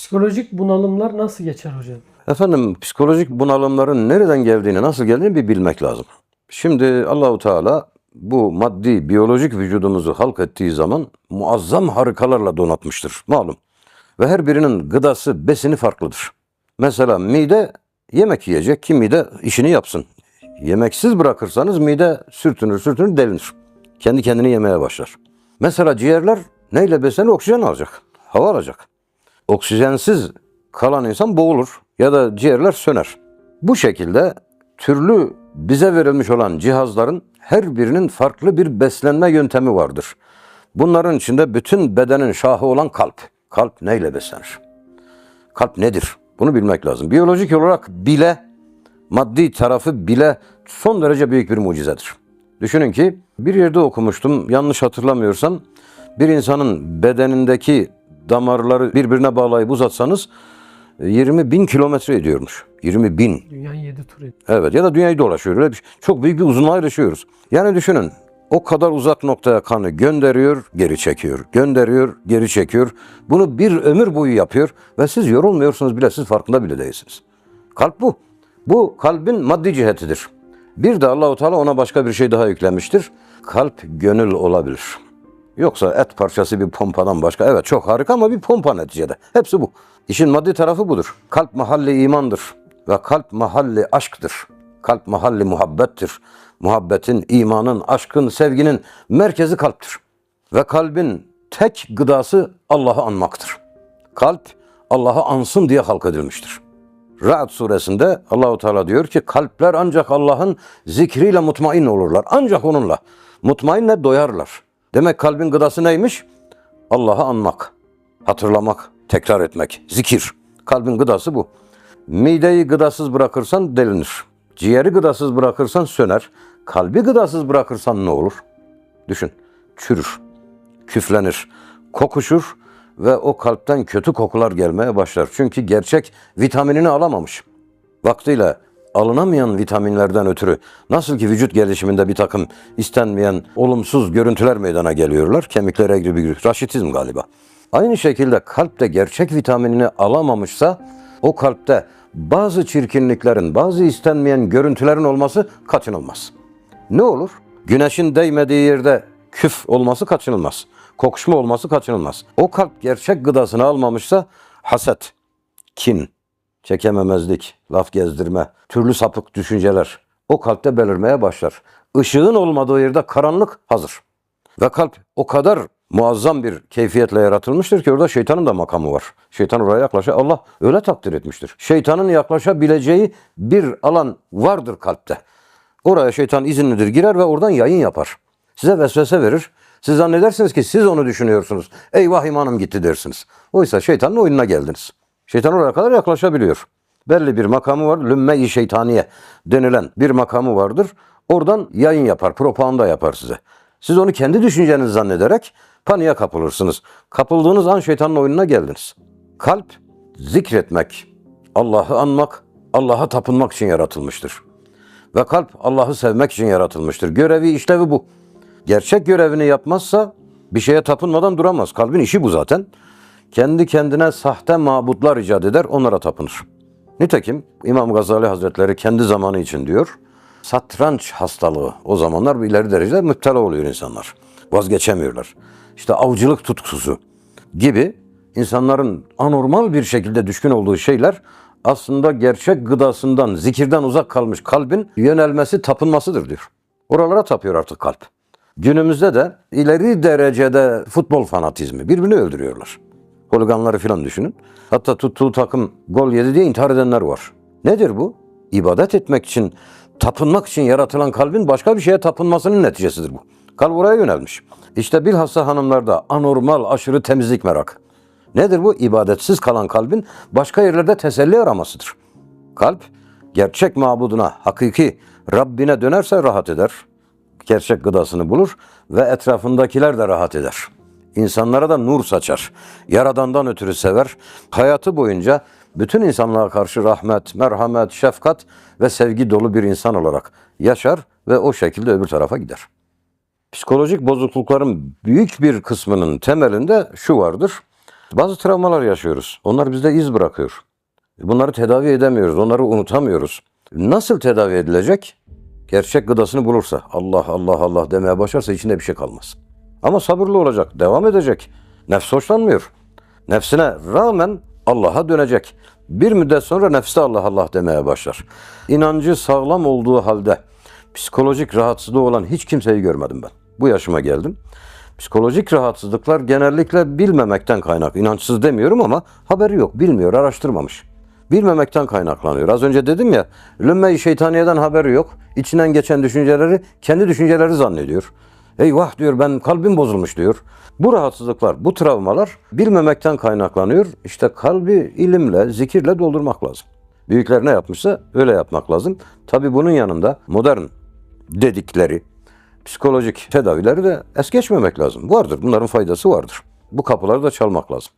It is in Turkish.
Psikolojik bunalımlar nasıl geçer hocam? Efendim psikolojik bunalımların nereden geldiğini, nasıl geldiğini bir bilmek lazım. Şimdi Allahu Teala bu maddi, biyolojik vücudumuzu halk ettiği zaman muazzam harikalarla donatmıştır malum. Ve her birinin gıdası, besini farklıdır. Mesela mide yemek yiyecek ki mide işini yapsın. Yemeksiz bırakırsanız mide sürtünür, sürtünür, delinir. Kendi kendini yemeye başlar. Mesela ciğerler neyle beslenir? Oksijen alacak, hava alacak oksijensiz kalan insan boğulur ya da ciğerler söner. Bu şekilde türlü bize verilmiş olan cihazların her birinin farklı bir beslenme yöntemi vardır. Bunların içinde bütün bedenin şahı olan kalp. Kalp neyle beslenir? Kalp nedir? Bunu bilmek lazım. Biyolojik olarak bile, maddi tarafı bile son derece büyük bir mucizedir. Düşünün ki bir yerde okumuştum, yanlış hatırlamıyorsam, bir insanın bedenindeki damarları birbirine bağlayıp uzatsanız e, 20 bin kilometre ediyormuş. 20 bin. Dünyanın yedi turu. Evet ya da dünyayı dolaşıyor. Öyle bir şey. Çok büyük bir uzunluğa erişiyoruz. Yani düşünün o kadar uzak noktaya kanı gönderiyor, geri çekiyor. Gönderiyor, geri çekiyor. Bunu bir ömür boyu yapıyor ve siz yorulmuyorsunuz bile, siz farkında bile değilsiniz. Kalp bu. Bu kalbin maddi cihetidir. Bir de Allahu Teala ona başka bir şey daha yüklemiştir. Kalp gönül olabilir. Yoksa et parçası bir pompadan başka. Evet çok harika ama bir pompa neticede. Hepsi bu. İşin maddi tarafı budur. Kalp mahalli imandır ve kalp mahalli aşktır. Kalp mahalli muhabbettir. Muhabbetin, imanın, aşkın, sevginin merkezi kalptir. Ve kalbin tek gıdası Allah'ı anmaktır. Kalp Allah'ı ansın diye halk edilmiştir. Ra'd suresinde Allahu Teala diyor ki kalpler ancak Allah'ın zikriyle mutmain olurlar. Ancak onunla mutmainle doyarlar. Demek kalbin gıdası neymiş? Allah'ı anmak, hatırlamak, tekrar etmek, zikir. Kalbin gıdası bu. Mideyi gıdasız bırakırsan delinir. Ciğeri gıdasız bırakırsan söner. Kalbi gıdasız bırakırsan ne olur? Düşün. Çürür, küflenir, kokuşur ve o kalpten kötü kokular gelmeye başlar. Çünkü gerçek vitaminini alamamış. Vaktiyle alınamayan vitaminlerden ötürü nasıl ki vücut gelişiminde bir takım istenmeyen olumsuz görüntüler meydana geliyorlar. Kemikler eğri bir raşitizm galiba. Aynı şekilde kalp de gerçek vitaminini alamamışsa o kalpte bazı çirkinliklerin, bazı istenmeyen görüntülerin olması kaçınılmaz. Ne olur? Güneşin değmediği yerde küf olması kaçınılmaz. Kokuşma olması kaçınılmaz. O kalp gerçek gıdasını almamışsa haset, kin, çekememezlik, laf gezdirme, türlü sapık düşünceler o kalpte belirmeye başlar. Işığın olmadığı yerde karanlık hazır. Ve kalp o kadar muazzam bir keyfiyetle yaratılmıştır ki orada şeytanın da makamı var. Şeytan oraya yaklaşa Allah öyle takdir etmiştir. Şeytanın yaklaşabileceği bir alan vardır kalpte. Oraya şeytan izinlidir girer ve oradan yayın yapar. Size vesvese verir. Siz zannedersiniz ki siz onu düşünüyorsunuz. Eyvah imanım gitti dersiniz. Oysa şeytanın oyununa geldiniz. Şeytan oraya kadar yaklaşabiliyor. Belli bir makamı var. Lümme-i şeytaniye denilen bir makamı vardır. Oradan yayın yapar, propaganda yapar size. Siz onu kendi düşünceniz zannederek paniğe kapılırsınız. Kapıldığınız an şeytanın oyununa geldiniz. Kalp zikretmek, Allah'ı anmak, Allah'a tapınmak için yaratılmıştır. Ve kalp Allah'ı sevmek için yaratılmıştır. Görevi, işlevi bu. Gerçek görevini yapmazsa bir şeye tapınmadan duramaz. Kalbin işi bu zaten. Kendi kendine sahte mabutlar icat eder, onlara tapınır. Nitekim İmam Gazali Hazretleri kendi zamanı için diyor, satranç hastalığı o zamanlar bir ileri derecede müptela oluyor insanlar. Vazgeçemiyorlar. İşte avcılık tutkusu gibi insanların anormal bir şekilde düşkün olduğu şeyler aslında gerçek gıdasından, zikirden uzak kalmış kalbin yönelmesi, tapınmasıdır diyor. Oralara tapıyor artık kalp. Günümüzde de ileri derecede futbol fanatizmi. Birbirini öldürüyorlar. Holiganları falan düşünün. Hatta tuttuğu takım gol yedi diye intihar edenler var. Nedir bu? İbadet etmek için, tapınmak için yaratılan kalbin başka bir şeye tapınmasının neticesidir bu. Kalp oraya yönelmiş. İşte bilhassa hanımlarda anormal, aşırı temizlik merak. Nedir bu? İbadetsiz kalan kalbin başka yerlerde teselli aramasıdır. Kalp gerçek mabuduna, hakiki Rabbine dönerse rahat eder. Gerçek gıdasını bulur ve etrafındakiler de rahat eder. İnsanlara da nur saçar. Yaradandan ötürü sever. Hayatı boyunca bütün insanlığa karşı rahmet, merhamet, şefkat ve sevgi dolu bir insan olarak yaşar ve o şekilde öbür tarafa gider. Psikolojik bozuklukların büyük bir kısmının temelinde şu vardır. Bazı travmalar yaşıyoruz. Onlar bizde iz bırakıyor. Bunları tedavi edemiyoruz. Onları unutamıyoruz. Nasıl tedavi edilecek? Gerçek gıdasını bulursa, Allah Allah Allah demeye başlarsa içinde bir şey kalmaz. Ama sabırlı olacak, devam edecek. Nefs hoşlanmıyor. Nefsine rağmen Allah'a dönecek. Bir müddet sonra nefsi Allah Allah demeye başlar. İnancı sağlam olduğu halde psikolojik rahatsızlığı olan hiç kimseyi görmedim ben. Bu yaşıma geldim. Psikolojik rahatsızlıklar genellikle bilmemekten kaynak. İnançsız demiyorum ama haberi yok, bilmiyor, araştırmamış. Bilmemekten kaynaklanıyor. Az önce dedim ya, lümme-i şeytaniyeden haberi yok. İçinden geçen düşünceleri kendi düşünceleri zannediyor. Eyvah diyor ben kalbim bozulmuş diyor. Bu rahatsızlıklar, bu travmalar bilmemekten kaynaklanıyor. İşte kalbi ilimle, zikirle doldurmak lazım. Büyükler ne yapmışsa öyle yapmak lazım. Tabi bunun yanında modern dedikleri psikolojik tedavileri de es geçmemek lazım. Vardır, bunların faydası vardır. Bu kapıları da çalmak lazım.